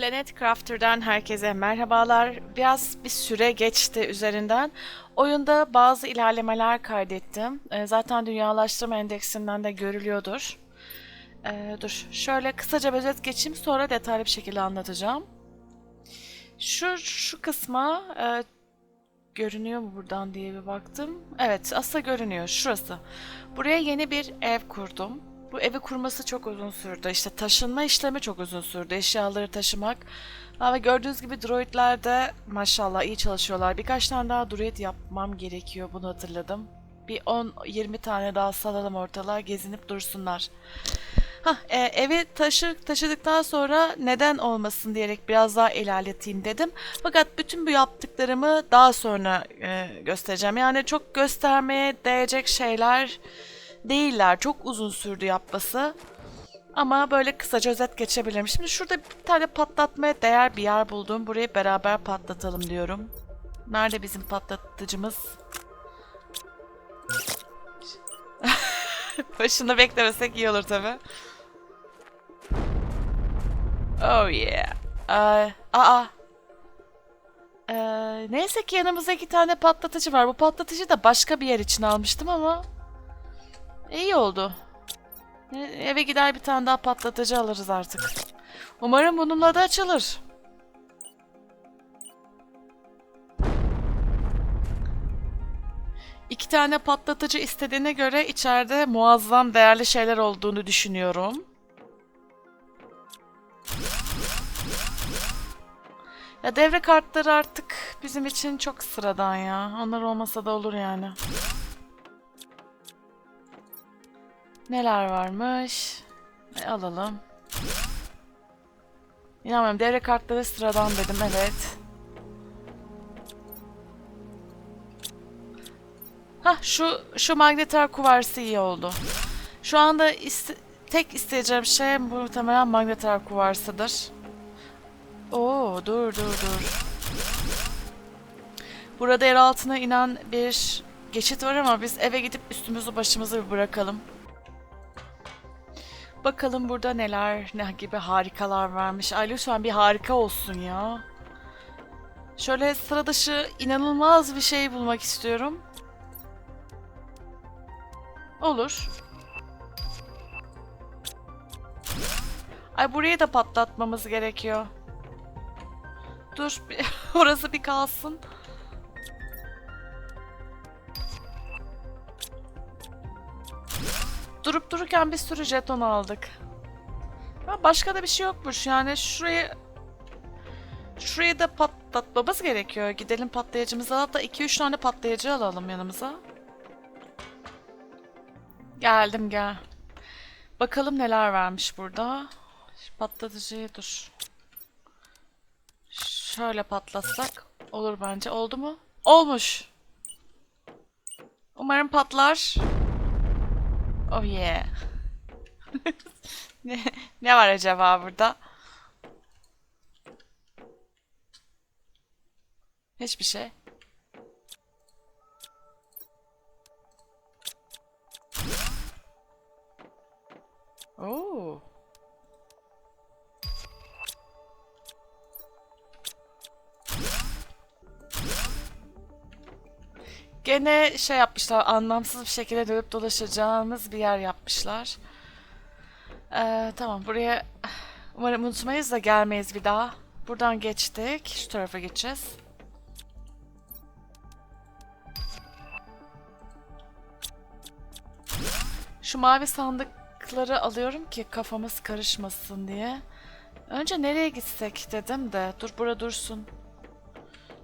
Planet Crafter'dan herkese merhabalar. Biraz bir süre geçti üzerinden. Oyunda bazı ilerlemeler kaydettim. Ee, Zaten dünyalaştırma endeksinden de görülüyordur. Ee, dur, şöyle kısaca özet geçeyim sonra detaylı bir şekilde anlatacağım. Şu şu kısma e, görünüyor mu buradan diye bir baktım. Evet, aslında görünüyor. Şurası. Buraya yeni bir ev kurdum. Bu evi kurması çok uzun sürdü. İşte taşınma işlemi çok uzun sürdü. Eşyaları taşımak. Ha, ve gördüğünüz gibi droidler de maşallah iyi çalışıyorlar. Birkaç tane daha droid yapmam gerekiyor. Bunu hatırladım. Bir 10-20 tane daha salalım ortalığa gezinip dursunlar. Hah, e, evi taşı, taşıdıktan sonra neden olmasın diyerek biraz daha ilerleteyim dedim. Fakat bütün bu yaptıklarımı daha sonra e, göstereceğim. Yani çok göstermeye değecek şeyler değiller. Çok uzun sürdü yapması. Ama böyle kısaca özet geçebilirim. Şimdi şurada bir tane patlatmaya değer bir yer buldum. Burayı beraber patlatalım diyorum. Nerede bizim patlatıcımız? Başında beklemesek iyi olur tabi. Oh yeah. Ee, aa. Ee, neyse ki yanımızda iki tane patlatıcı var. Bu patlatıcı da başka bir yer için almıştım ama iyi oldu. E, Eve gider bir tane daha patlatıcı alırız artık. Umarım bununla da açılır. İki tane patlatıcı istediğine göre içeride muazzam değerli şeyler olduğunu düşünüyorum. Ya devre kartları artık bizim için çok sıradan ya. Onlar olmasa da olur yani. Neler varmış? E, alalım. İnanmıyorum devre kartları sıradan dedim evet. Hah şu şu magnetar kuvarsı iyi oldu. Şu anda iste- tek isteyeceğim şey muhtemelen magnetar kuvarsıdır. Oo dur dur dur. Burada yer altına inen bir geçit var ama biz eve gidip üstümüzü başımızı bırakalım. Bakalım burada neler, ne gibi harikalar varmış. Ay lütfen bir harika olsun ya. Şöyle sıra dışı inanılmaz bir şey bulmak istiyorum. Olur. Ay burayı da patlatmamız gerekiyor. Dur, orası bir kalsın. Durup dururken bir sürü jeton aldık. Ya başka da bir şey yokmuş yani şurayı şurayı da patlatmamız gerekiyor. Gidelim patlayıcımızı alıp da 2-3 tane patlayıcı alalım yanımıza. Geldim gel. Bakalım neler vermiş burada. Patlatıcıyı dur. Şöyle patlatsak olur bence. Oldu mu? Olmuş. Umarım patlar. Oh yeah. ne, ne var acaba burada? Hiçbir şey. Oo. Gene şey yapmışlar, anlamsız bir şekilde dönüp dolaşacağımız bir yer yapmışlar. Ee, tamam, buraya umarım unutmayız da gelmeyiz bir daha. Buradan geçtik, şu tarafa geçeceğiz. Şu mavi sandıkları alıyorum ki kafamız karışmasın diye. Önce nereye gitsek dedim de, dur bura dursun.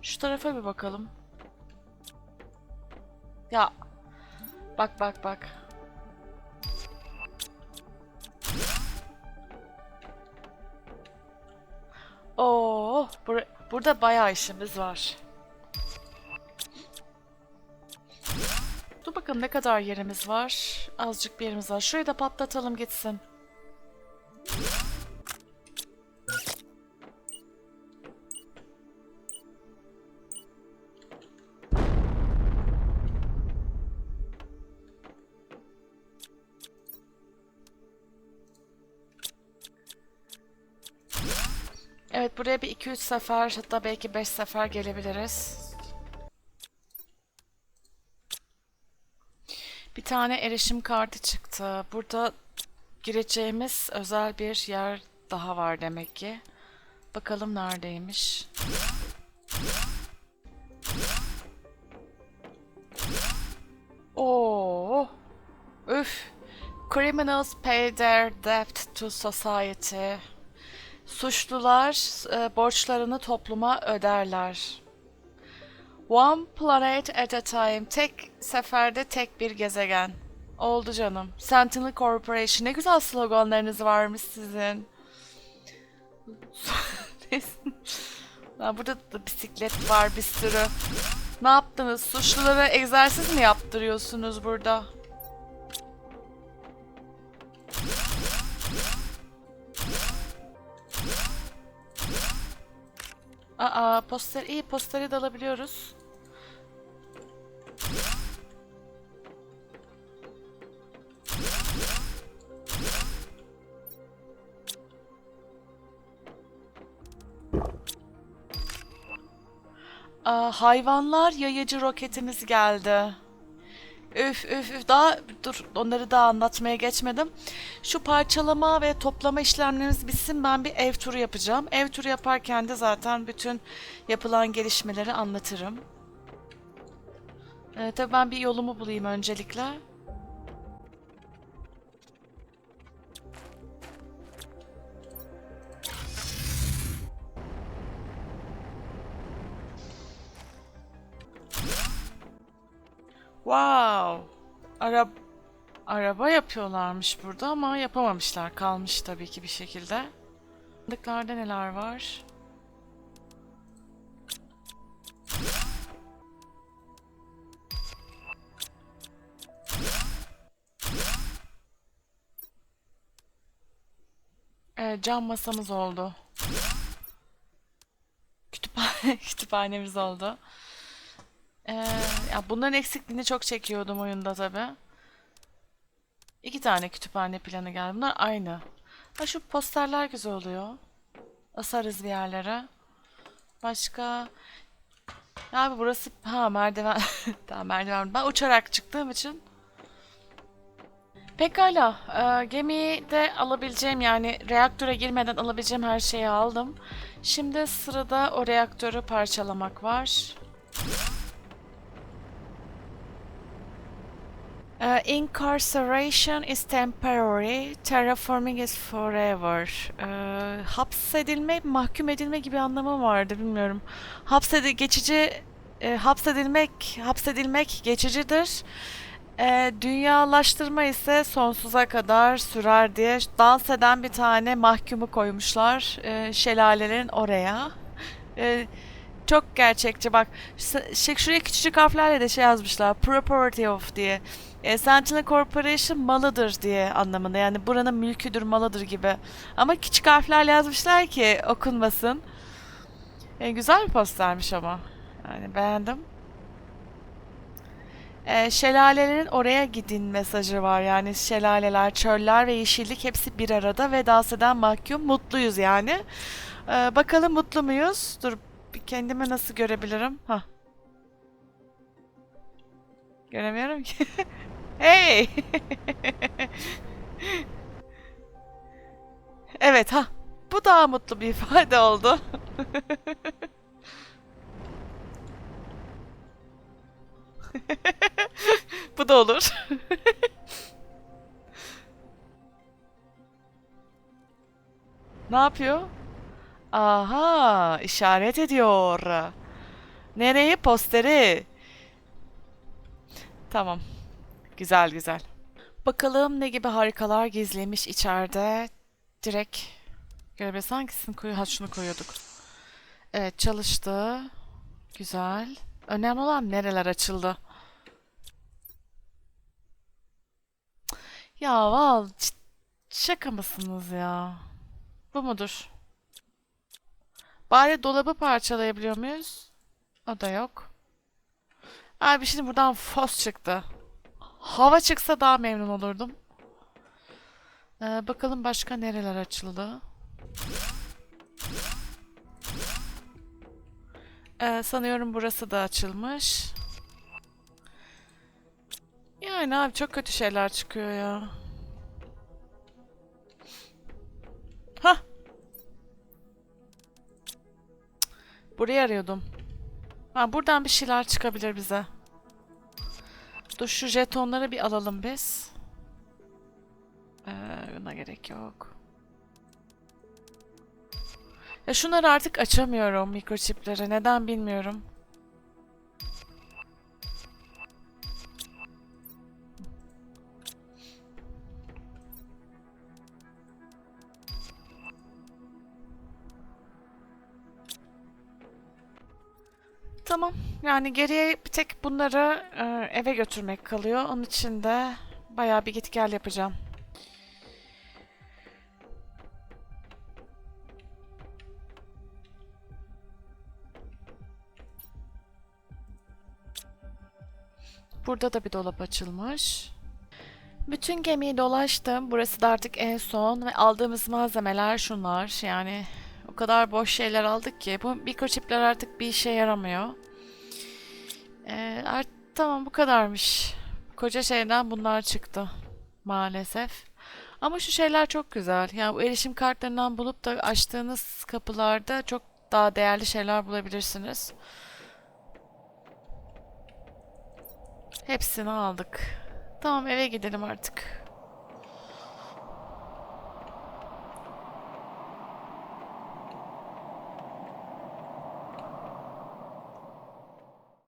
Şu tarafa bir bakalım. Ya. Bak bak bak. Oo, bur burada bayağı işimiz var. Dur bakalım ne kadar yerimiz var. Azıcık bir yerimiz var. Şurayı da patlatalım gitsin. Evet buraya bir 2-3 sefer hatta belki 5 sefer gelebiliriz. Bir tane erişim kartı çıktı. Burada gireceğimiz özel bir yer daha var demek ki. Bakalım neredeymiş. Oo. Üf. Criminals pay their debt to society. Suçlular e, borçlarını topluma öderler. One planet at a time. Tek seferde tek bir gezegen. Oldu canım. Sentinel Corporation. Ne güzel sloganlarınız varmış sizin. Burada da bisiklet var bir sürü. Ne yaptınız? Suçlulara egzersiz mi yaptırıyorsunuz burada? Aa, poster iyi posteri de alabiliyoruz. Aa, hayvanlar yayıcı roketimiz geldi. Üf üf üf daha dur onları daha anlatmaya geçmedim. Şu parçalama ve toplama işlemlerimiz bitsin ben bir ev turu yapacağım. Ev turu yaparken de zaten bütün yapılan gelişmeleri anlatırım. Ee, tabii ben bir yolumu bulayım öncelikle. Wow. Arab araba yapıyorlarmış burada ama yapamamışlar. Kalmış tabii ki bir şekilde. Sandıklarda neler var? Evet, cam masamız oldu. Kütüphane, kütüphanemiz oldu. Ee, ya bunların eksikliğini çok çekiyordum oyunda tabi. İki tane kütüphane planı geldi. Bunlar aynı. Ha şu posterler güzel oluyor. Asarız bir yerlere. Başka... Abi burası... Ha merdiven... tamam merdiven. Ben uçarak çıktığım için... Pekala. Ee, gemide alabileceğim yani reaktöre girmeden alabileceğim her şeyi aldım. Şimdi sırada o reaktörü parçalamak var. Uh, incarceration is temporary, terraforming is forever. Uh, hapsedilme, mahkum edilme gibi anlamı vardı bilmiyorum. Hapsedi geçici e, hapsedilmek, hapsedilmek geçicidir. E, dünyalaştırma ise sonsuza kadar sürer diye dans eden bir tane mahkumu koymuşlar e, şelalelerin oraya. E, çok gerçekçi bak. Şuraya küçücük harflerle de şey yazmışlar. Property of diye. E, Sentinel Corporation malıdır diye anlamında. Yani buranın mülküdür, malıdır gibi. Ama küçük harflerle yazmışlar ki okunmasın. E, güzel bir postermiş ama. Yani beğendim. E, şelalelerin oraya gidin mesajı var. Yani şelaleler, çöller ve yeşillik hepsi bir arada ve dans eden mahkum. Mutluyuz yani. E, bakalım mutlu muyuz? Dur bir kendimi nasıl görebilirim? Ha. Göremiyorum ki. Hey! evet ha. Bu daha mutlu bir ifade oldu. Bu da olur. ne yapıyor? Aha, işaret ediyor. Nereye? Posteri. Tamam. Güzel güzel. Bakalım ne gibi harikalar gizlemiş içeride. Direkt görebiliriz. Hangisini koyuyor? Ha şunu koyuyorduk. Evet çalıştı. Güzel. Önemli olan nereler açıldı. Ya val şaka mısınız ya? Bu mudur? Bari dolabı parçalayabiliyor muyuz? O da yok. Abi şimdi buradan fos çıktı. Hava çıksa daha memnun olurdum. Ee, bakalım başka nereler açıldı. Ee, sanıyorum burası da açılmış. Yani abi çok kötü şeyler çıkıyor ya. Hah. Burayı arıyordum. Ha, buradan bir şeyler çıkabilir bize. Dur şu jetonları bir alalım biz. Ee, buna gerek yok. Ya şunları artık açamıyorum mikroçipleri. Neden bilmiyorum. Tamam. Yani geriye bir tek bunları e, eve götürmek kalıyor. Onun için de bayağı bir git gel yapacağım. Burada da bir dolap açılmış. Bütün gemiyi dolaştım. Burası da artık en son ve aldığımız malzemeler şunlar. Yani o kadar boş şeyler aldık ki bu mikroçipler artık bir işe yaramıyor. Ee, art- tamam bu kadarmış. Koca şeyden bunlar çıktı maalesef. Ama şu şeyler çok güzel. Yani bu erişim kartlarından bulup da açtığınız kapılarda çok daha değerli şeyler bulabilirsiniz. Hepsini aldık. Tamam eve gidelim artık.